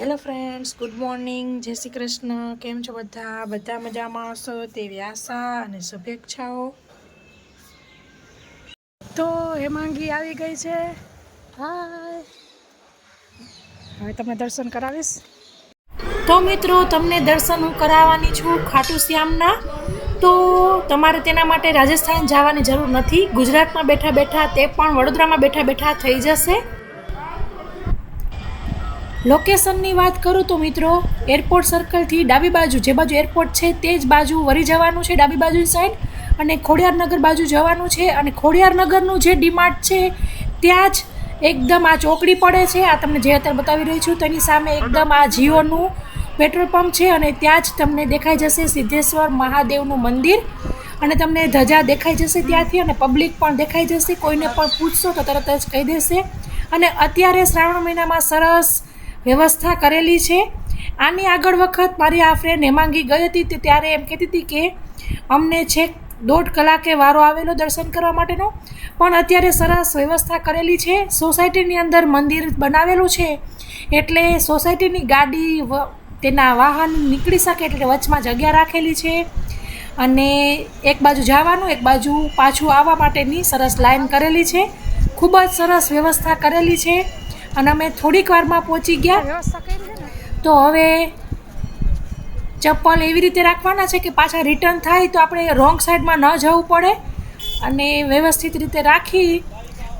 Hello friends good morning જય શ્રી કૃષ્ણ. કેમ છો બધા? બધા મજામાં હશો? તેવી આશા અને શુભેચ્છાઓ. તો હેમાંગી આવી ગઈ છે? હાય હવે તમને દર્શન કરાવીશ. તો મિત્રો તમને દર્શન હું કરાવવાની છું ખાટુ શ્યામના તો તમારે તેના માટે રાજસ્થાન જવાની જરૂર નથી. ગુજરાતમાં બેઠા બેઠા તે પણ વડોદરામાં બેઠા બેઠા થઈ જશે. લોકેશનની વાત કરું તો મિત્રો એરપોર્ટ સર્કલથી ડાબી બાજુ, જે બાજુ એરપોર્ટ છે તે જ બાજુ વળી જવાનું છે ડાબી બાજુની સાઈડ અને ખોડિયારનગર બાજુ જવાનું છે અને ખોડિયારનગરનું જે ડીમાર્ટ છે ત્યાં જ એકદમ આ ચોકડી પડે છે. આ તમને જે અત્યારે બતાવી રહી છું તેની સામે એકદમ આ જીઓનું પેટ્રોલ પંપ છે અને ત્યાં જ તમને દેખાઈ જશે સિદ્ધેશ્વર મહાદેવનું મંદિર અને તમને ધજા દેખાઈ જશે ત્યાંથી અને પબ્લિક પણ દેખાઈ જશે. કોઈને પણ પૂછશો તો તરત જ કહી દેશે. અને અત્યારે શ્રાવણ મહિનામાં સરસ વ્યવસ્થા કરેલી છે. આની આગળ વખત મારી આ ફ્રેન્ડ હેમાંગી ગઈ હતી તે ત્યારે એમ કહેતી હતી કે, અમને છેક દોઢ કલાકે વારો આવેલો દર્શન કરવા માટેનો, પણ અત્યારે સરસ વ્યવસ્થા કરેલી છે. સોસાયટીની અંદર મંદિર બનાવેલું છે. એટલે સોસાયટીની ગાડી તેના વાહન નીકળી શકે એટલે વચમાં જગ્યા રાખેલી છે. અને એક બાજુ જવાનું, એક બાજુ પાછું આવવા માટેની સરસ લાઈન કરેલી છે. ખૂબ જ સરસ વ્યવસ્થા કરેલી છે. અને અમે થોડીક વારમાં પહોંચી ગયા. તો હવે ચપ્પલ એવી રીતે રાખવાના છે કે પાછા રિટર્ન થાય તો આપણે રોંગ સાઈડમાં ન જવું પડે અને વ્યવસ્થિત રીતે રાખી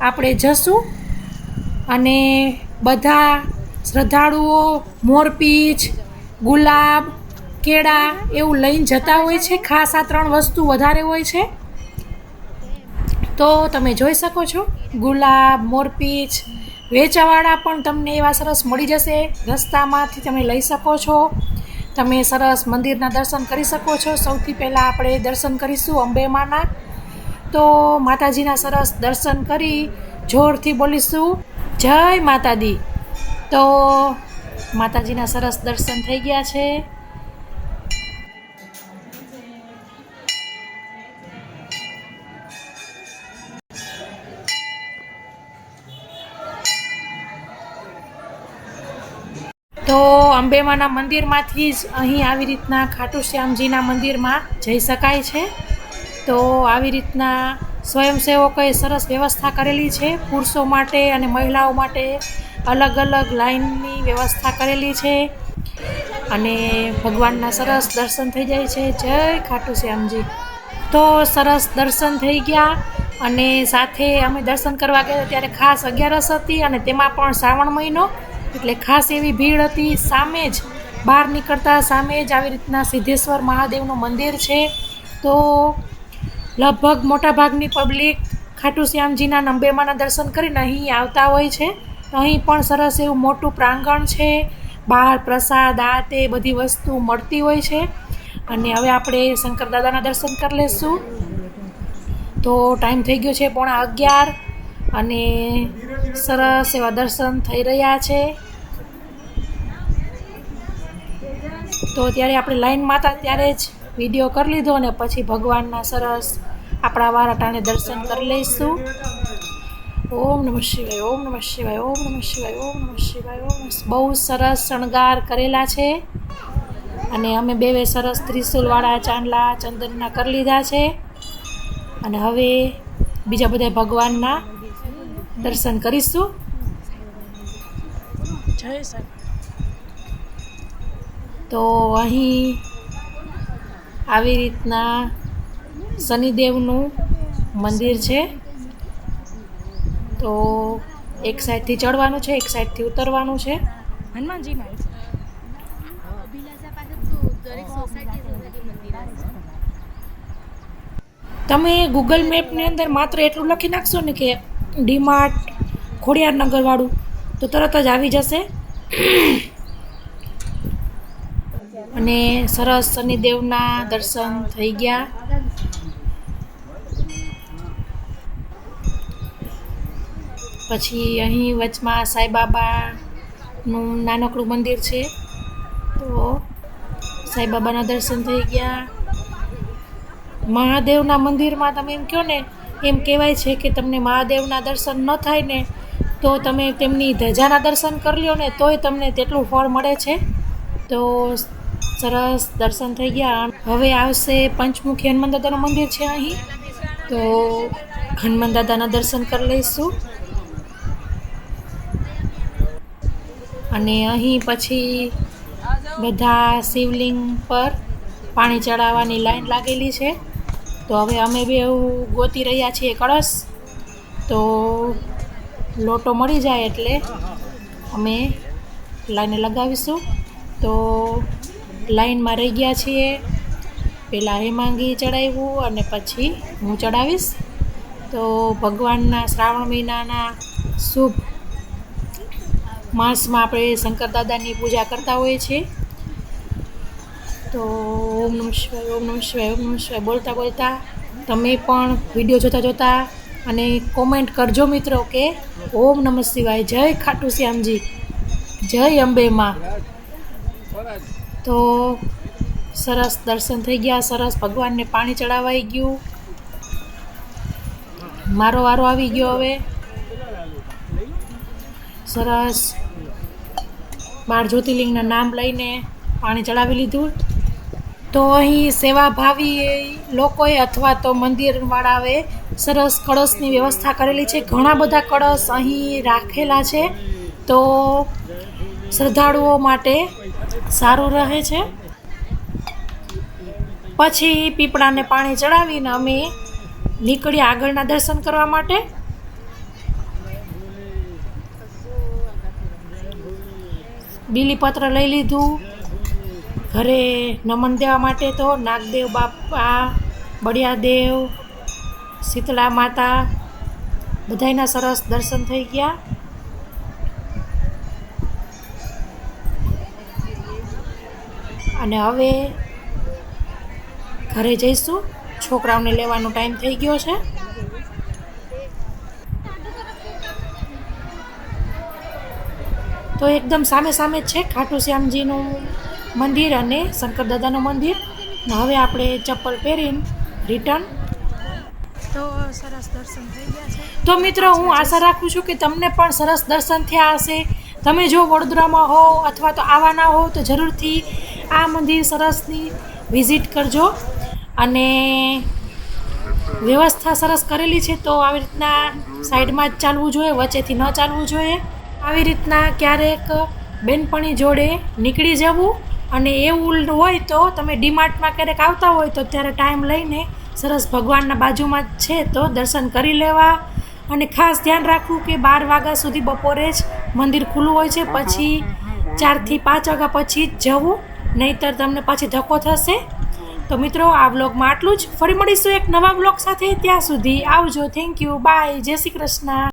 આપણે જશું. અને બધા શ્રદ્ધાળુઓ મોરપીંછ ગુલાબ કેળા એવું લઈને જતા હોય છે. ખાસ આ ત્રણ વસ્તુ વધારે હોય છે. તો તમે જોઈ શકો છો. ગુલાબ મોરપીંછ વેચવાવાળા પણ તમને એવા સરસ મળી જશે. રસ્તામાંથી તમે લઈ શકો છો. તમે સરસ મંદિરના દર્શન કરી શકો છો. સૌથી પહેલાં આપણે દર્શન કરીશું અંબેમાના તો માતાજીના સરસ દર્શન કરી જોરથી બોલીશું. જય માતાદી તો માતાજીના સરસ દર્શન થઈ ગયા છે. અંબેમાના મંદિરમાંથી જ અહીં આવી રીતના ખાટુ શ્યામજીના મંદિરમાં જઈ શકાય છે. તો આવી રીતના સ્વયંસેવકોએ સરસ વ્યવસ્થા કરેલી છે. પુરુષો માટે અને મહિલાઓ માટે અલગ અલગ લાઇનની વ્યવસ્થા કરેલી છે. અને ભગવાનના સરસ દર્શન થઈ જાય છે. જય ખાટુ શ્યામજી તો સરસ દર્શન થઈ ગયા અને સાથે અમે દર્શન કરવા ગયા ત્યારે ખાસ અગિયારસ હતી અને તેમાં પણ શ્રાવણ મહિનો એટલે ખાસ એવી ભીડ હતી, સામે જ બહાર નીકળતા સામે જ આવી રીતના સિદ્ધેશ્વર મહાદેવનું મંદિર છે. તો લગભગ મોટાભાગની પબ્લિક ખાટુ શ્યામજીના નંબેમાના દર્શન કરીને અહીં આવતા હોય છે. અહીં પણ સરસ એવું મોટું પ્રાંગણ છે. બહાર પ્રસાદ આ તે બધી વસ્તુ મળતી હોય છે. અને હવે આપણે શંકર દાદાના દર્શન કરી લઈશું તો ટાઈમ થઈ ગયો છે પોણા અગિયાર. અને સરસ એવા દર્શન થઈ રહ્યા છે. તો ત્યારે આપણે લાઈનમાં હતા ત્યારે જ વીડિયો કરી લીધો અને પછી ભગવાનના સરસ આપણા વારાટાને દર્શન કરી લઈશું. ઓમ નમઃ શિવાય, ઓમ નમઃ શિવાય, ઓમ નમઃ શિવાય, ઓમ નમઃ શિવાય, ઓમ બહુ સરસ શણગાર કરેલા છે. અને અમે બે બે સરસ ત્રિશુલવાળા ચાંદલા ચંદનના કરી લીધા છે. અને હવે બીજા બધા ભગવાનના દર્શન કરીશું. જય તો અહીં આવી રીતના શનિદેવનું મંદિર છે. તો એક સાઈડથી ચડવાનું છે એક સાઈડથી ઉતરવાનું છે. હનુમાનજીના તમે ગૂગલ મેપની અંદર માત્ર એટલું લખી નાખશો ને કે ડીમાર્ટ ખોડિયારનગરવાળું તો તરત જ આવી જશે. અને સરસ શનિદેવના દર્શન થઈ ગયા. પછી અહીં વચમાં સાંઈબાબાનું નાનકડું મંદિર છે. તો સાંઈબાબાના દર્શન થઈ ગયા. મહાદેવના મંદિરમાં તમે એમ કહો ને એમ કહેવાય છે કે તમને મહાદેવના દર્શન ન થાય ને, તો તમે તેમની ધજાના દર્શન કરી લો ને, તોય તમને તેટલું ફળ મળે છે. તો સરસ દર્શન થઈ ગયા. હવે આવશે પંચમુખી હનુમાન દાદાનું મંદિર છે અહીં. તો હનુમાન દાદાના દર્શન કરી લઈશું. અને અહીં પછી બધા શિવલિંગ પર પાણી ચડાવવાની લાઈન લાગેલી છે. તો હવે અમે બી એવું ગોતી રહ્યા છીએ કળશ. તો લોટો મળી જાય એટલે અમે લાઈને લગાવીશું. તો લાઈનમાં રહી ગયા છીએ. પહેલાં હેમાંગી ચડાવ્યું અને પછી હું ચડાવીશ. તો ભગવાનના શ્રાવણ મહિનાના શુભ માસમાં આપણે શંકર દાદાની પૂજા કરતા હોઈએ છીએ. તો ઓમ નમ શિવાય, ઓમ નમ શિવાય, ઓમ નમ શિવાય બોલતા બોલતા તમે પણ વીડિયો જોતા જોતા અને કોમેન્ટ કરજો મિત્રો કે ઓમ નમ શિવાય, જય ખાટુ શ્યામજી, જય અંબે માં. તો સરસ દર્શન થઈ ગયા, સરસ ભગવાનને પાણી ચડાવાઈ ગયું. મારો વારો આવી ગયો હવે. સરસ. બાર જ્યોતિર્લિંગના નામ લઈને પાણી ચડાવી લીધું. તો અહીં સેવાભાવી લોકોએ અથવા તો મંદિરવાળાએ સરસ કળશની વ્યવસ્થા કરેલી છે. ઘણા બધા કળશ અહીં રાખેલા છે. તો શ્રદ્ધાળુઓ માટે સારું રહે છે. પછી પીપળાને પાણી ચડાવીને અમે નીકળ્યા આગળના દર્શન કરવા માટે. બીલીપત્ર લઈ લીધું. ઘરે નમન દેવા માટે તો નાગદેવ બાપા, બળિયાદેવ શીતળા માતા બધાયના સરસ દર્શન થઈ ગયા. અને હવે ઘરે જઈશું. છોકરાઓને લેવાનો ટાઈમ થઈ ગયો છે. તો એકદમ સામે સામે જ છે ખાટુ શ્યામજીનું મંદિર અને શંકર દાદાનું મંદિર. હવે આપણે ચપ્પલ પહેરીને રિટર્ન તો સરસ દર્શન થઈ ગયા છે. તો મિત્રો હું આશા રાખું છું કે તમને પણ સરસ દર્શન થયા હશે. તમે જો વડોદરામાં હો અથવા તો આવવાના હો તો જરૂરથી આ મંદિર સરસની વિઝિટ કરજો. અને વ્યવસ્થા સરસ કરેલી છે તો આવી રીતના સાઈડમાં જ ચાલવું જોઈએ વચ્ચેથી ન ચાલવું જોઈએ. આવી રીતના ક્યારેક બેનપણી જોડે નીકળી જવું. અને એવું હોય તો તમે ડીમાર્ટમાં ક્યારેક આવતા હોય તો ત્યારે ટાઈમ લઈને સરસ ભગવાનના બાજુમાં જ છે તો દર્શન કરી લેવા. અને ખાસ ધ્યાન રાખવું કે બાર વાગ્યા સુધી બપોરે જ મંદિર ખુલ્લું હોય છે. પછી ચારથી પાંચ વાગ્યા પછી જ જવું, નહીંતર તમને પછી ધક્કો થશે. તો મિત્રો, આ વ્લોગમાં આટલું જ. ફરી મળીશું એક નવા વ્લોગ સાથે. ત્યાં સુધી આવજો. થેન્ક યુ બાય જય શ્રી કૃષ્ણ.